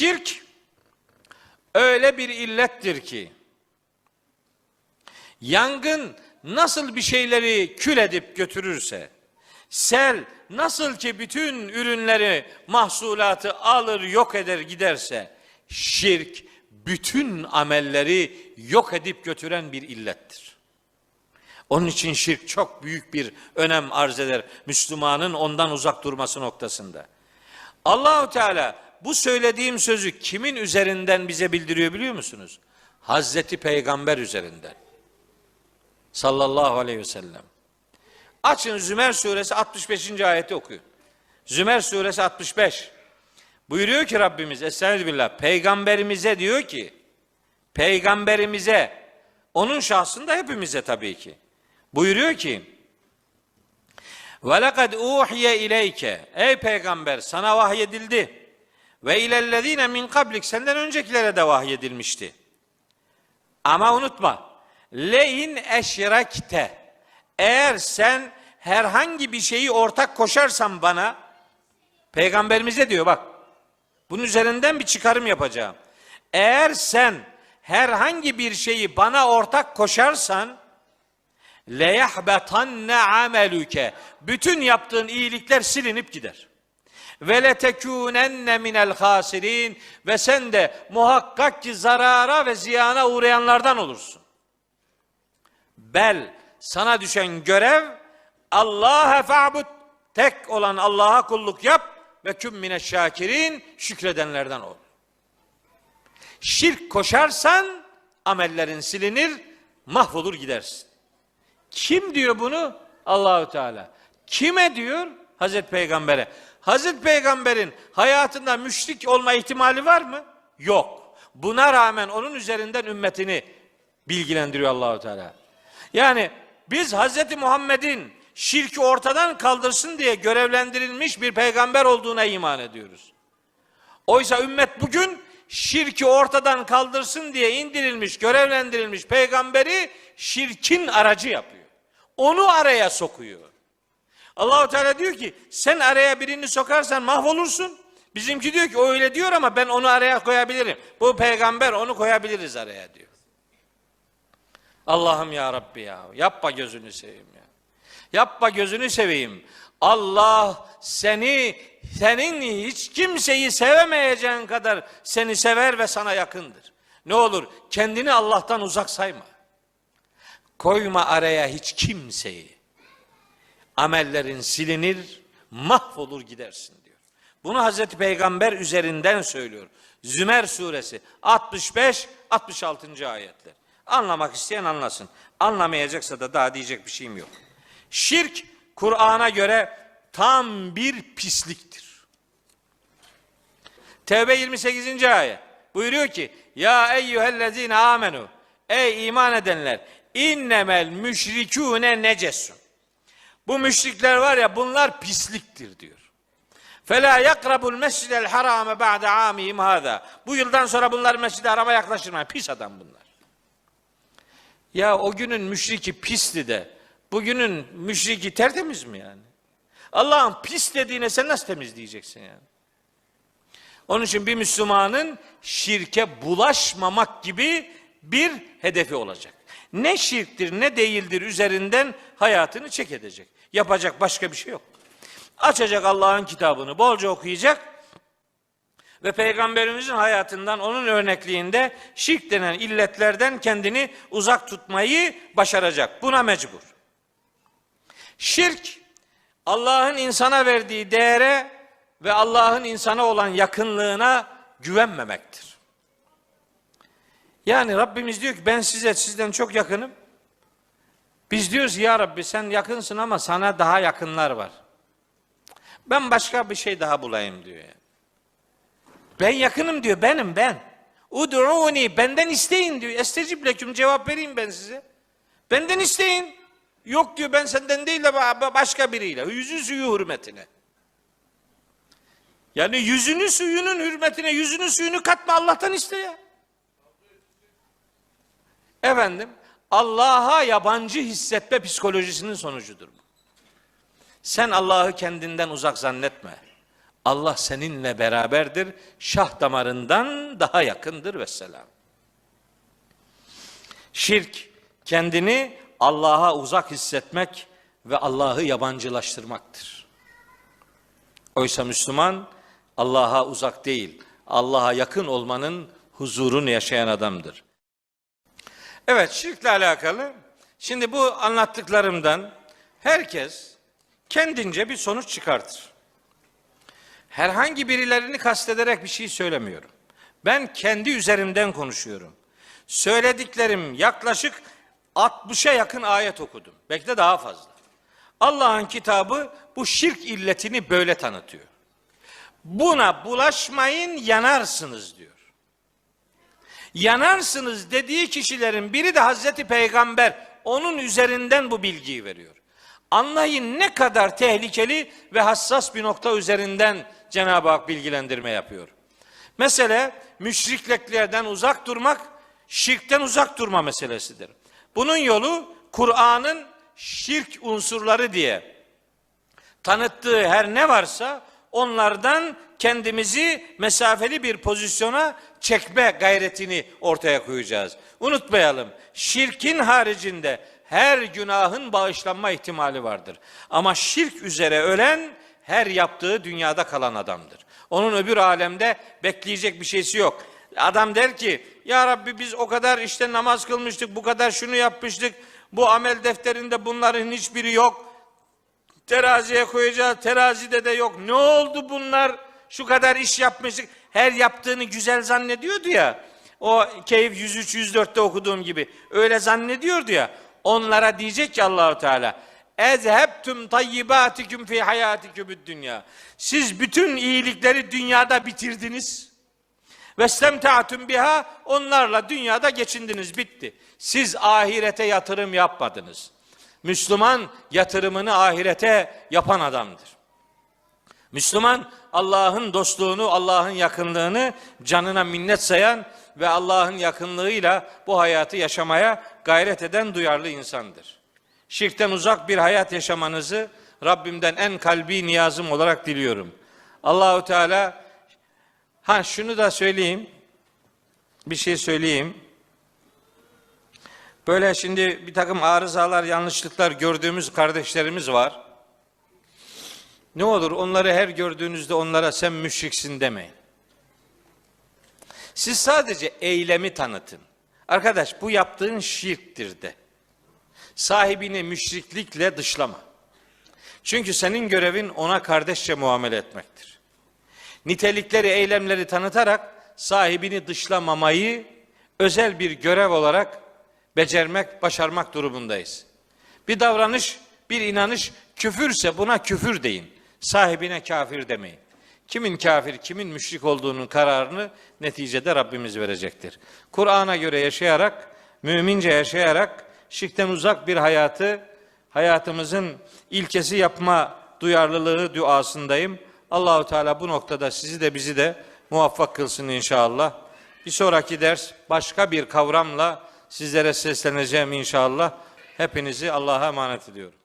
Şirk öyle bir illettir ki yangın nasıl bir şeyleri kül edip götürürse, sel nasıl ki bütün ürünleri, mahsulatı alır yok eder giderse, şirk bütün amelleri yok edip götüren bir illettir. Onun için şirk çok büyük bir önem arz eder Müslümanın ondan uzak durması noktasında. Allahu Teala bu söylediğim sözü kimin üzerinden bize bildiriyor biliyor musunuz? Hazreti Peygamber üzerinden. Sallallahu aleyhi ve sellem. Açın Zümer suresi 65. ayeti okuyun. Zümer suresi 65. Buyuruyor ki Rabbimiz Estaizu billah peygamberimize diyor ki peygamberimize onun şahsında hepimize tabii ki. Buyuruyor ki ve lekad uhiye ileyke ey peygamber sana vahyedildi ve ilellezine min kablik senden öncekilere de vahyedilmişti. Ama unutma lein eşrekte eğer sen herhangi bir şeyi ortak koşarsan bana peygamberimize diyor bak bunun üzerinden bir çıkarım yapacağım. Eğer sen herhangi bir şeyi bana ortak koşarsan leyahbetanne ameluke bütün yaptığın iyilikler silinip gider. Ve letekunenne minel hasirin ve sen de muhakkak ki zarara ve ziyana uğrayanlardan olursun. Bel sana düşen görev Allah'a fa'bud tek olan Allah'a kulluk yap ve küm mine şakirin şükredenlerden ol. Şirk koşarsan amellerin silinir, mahvolur gidersin. Kim diyor bunu? Allahü Teala. Kime diyor? Hazreti Peygamber'e. Hazreti Peygamber'in hayatında müşrik olma ihtimali var mı? Yok. Buna rağmen onun üzerinden ümmetini bilgilendiriyor Allahü Teala. Yani biz Hazreti Muhammed'in şirki ortadan kaldırsın diye görevlendirilmiş bir peygamber olduğuna iman ediyoruz. Oysa ümmet bugün şirki ortadan kaldırsın diye indirilmiş, görevlendirilmiş peygamberi şirkin aracı yapıyor. Onu araya sokuyor. Allahu Teala diyor ki sen araya birini sokarsan mahvolursun. Bizimki diyor ki o öyle diyor ama ben onu araya koyabilirim. Bu peygamber onu koyabiliriz araya diyor. Allah'ım ya Rabbi ya. Yapma gözünü seveyim ya. Yapma gözünü seveyim. Allah seni senin hiç kimseyi sevemeyeceğin kadar seni sever ve sana yakındır. Ne olur kendini Allah'tan uzak sayma. Koyma araya hiç kimseyi. Amellerin silinir, mahvolur gidersin diyor. Bunu Hazreti Peygamber üzerinden söylüyor. Zümer suresi 65 66. ayetler. Anlamak isteyen anlasın. Anlamayacaksa da daha diyecek bir şeyim yok. Şirk Kur'an'a göre tam bir pisliktir. Tevbe 28. ayet buyuruyor ki Ya eyyühellezine amenu Ey iman edenler innemel müşrikûne necesun Bu müşrikler var ya bunlar pisliktir diyor. Fela yakrabul mescidel harame ba'de amihim hada. Bu yıldan sonra bunlar mescid-i harama yaklaştırmayın. Pis adam bunlar. Ya o günün müşriki pisti de bugünün müşriki tertemiz mi yani? Allah'ın pis dediğine sen nasıl temizleyeceksin yani? Onun için bir Müslümanın şirke bulaşmamak gibi bir hedefi olacak. Ne şirktir ne değildir üzerinden hayatını çek edecek. Yapacak başka bir şey yok. Açacak Allah'ın kitabını bolca okuyacak ve peygamberimizin hayatından onun örnekliğinde şirk denen illetlerden kendini uzak tutmayı başaracak. Buna mecbur. Şirk Allah'ın insana verdiği değere ve Allah'ın insana olan yakınlığına güvenmemektir. Yani Rabbimiz diyor ki ben size sizden çok yakınım. Biz diyoruz ya Rabbi sen yakınsın ama sana daha yakınlar var. Ben başka bir şey daha bulayım diyor. Ben yakınım diyor benim ben. Ud'uni benden isteyin diyor. Estecib leküm cevap vereyim ben size. Benden isteyin. Yok diyor ben senden değil de başka biriyle. Yüzü suyu hürmetine. Yani yüzünü suyunun hürmetine yüzünü suyunu katma Allah'tan iste ya. Efendim Allah'a yabancı hissetme psikolojisinin sonucudur. Sen Allah'ı kendinden uzak zannetme. Allah seninle beraberdir. Şah damarından daha yakındır ve selam. Şirk kendini Allah'a uzak hissetmek ve Allah'ı yabancılaştırmaktır. Oysa Müslüman Allah'a uzak değil, Allah'a yakın olmanın huzurunu yaşayan adamdır. Evet, şirkle alakalı. Şimdi bu anlattıklarımdan herkes kendince bir sonuç çıkartır. Herhangi birilerini kastederek bir şey söylemiyorum. Ben kendi üzerimden konuşuyorum. Söylediklerim yaklaşık 60'a yakın ayet okudum. Belki de daha fazla. Allah'ın kitabı bu şirk illetini böyle tanıtıyor. Buna bulaşmayın yanarsınız diyor. Yanarsınız dediği kişilerin biri de Hazreti Peygamber onun üzerinden bu bilgiyi veriyor. Anlayın ne kadar tehlikeli ve hassas bir nokta üzerinden Cenab-ı Hak bilgilendirme yapıyor. Mesele müşrikliklerden uzak durmak, şirkten uzak durma meselesidir. Bunun yolu Kur'an'ın şirk unsurları diye tanıttığı her ne varsa onlardan kendimizi mesafeli bir pozisyona çekme gayretini ortaya koyacağız. Unutmayalım, şirkin haricinde her günahın bağışlanma ihtimali vardır. Ama şirk üzere ölen her yaptığı dünyada kalan adamdır. Onun öbür alemde bekleyecek bir şeysi yok. Adam der ki, ya Rabbi biz o kadar işte namaz kılmıştık, bu kadar şunu yapmıştık, bu amel defterinde bunların hiçbiri yok. Teraziye koyacağız, terazide de yok. Ne oldu bunlar? Şu kadar iş yapmıştık. Her yaptığını güzel zannediyordu ya. O Keyif 103 104'te okuduğum gibi öyle zannediyordu ya. Onlara diyecek ki Allahu Teala ezhebtum tayyibatikum fi hayatikumud dünya. Siz bütün iyilikleri dünyada bitirdiniz. Ve stemta'tum biha onlarla dünyada geçindiniz bitti. Siz ahirete yatırım yapmadınız. Müslüman yatırımını ahirete yapan adamdır. Müslüman Allah'ın dostluğunu, Allah'ın yakınlığını canına minnet sayan ve Allah'ın yakınlığıyla bu hayatı yaşamaya gayret eden duyarlı insandır. Şirkten uzak bir hayat yaşamanızı Rabbimden en kalbi niyazım olarak diliyorum. Allahu Teala ha şunu da söyleyeyim. Bir şey söyleyeyim. Böyle şimdi bir takım arızalar, yanlışlıklar gördüğümüz kardeşlerimiz var. Ne olur onları her gördüğünüzde onlara sen müşriksin demeyin. Siz sadece eylemi tanıtın. Arkadaş bu yaptığın şirktir de. Sahibini müşriklikle dışlama. Çünkü senin görevin ona kardeşçe muamele etmektir. Nitelikleri, eylemleri tanıtarak sahibini dışlamamayı özel bir görev olarak becermek, başarmak durumundayız. Bir davranış, bir inanış küfürse buna küfür deyin. Sahibine kafir demeyin. Kimin kafir, kimin müşrik olduğunun kararını neticede Rabbimiz verecektir. Kur'an'a göre yaşayarak, mümince yaşayarak, şirkten uzak bir hayatı, hayatımızın ilkesi yapma duyarlılığı duasındayım. Allahu Teala bu noktada sizi de bizi de muvaffak kılsın inşallah. Bir sonraki ders başka bir kavramla sizlere sesleneceğim inşallah. Hepinizi Allah'a emanet ediyorum.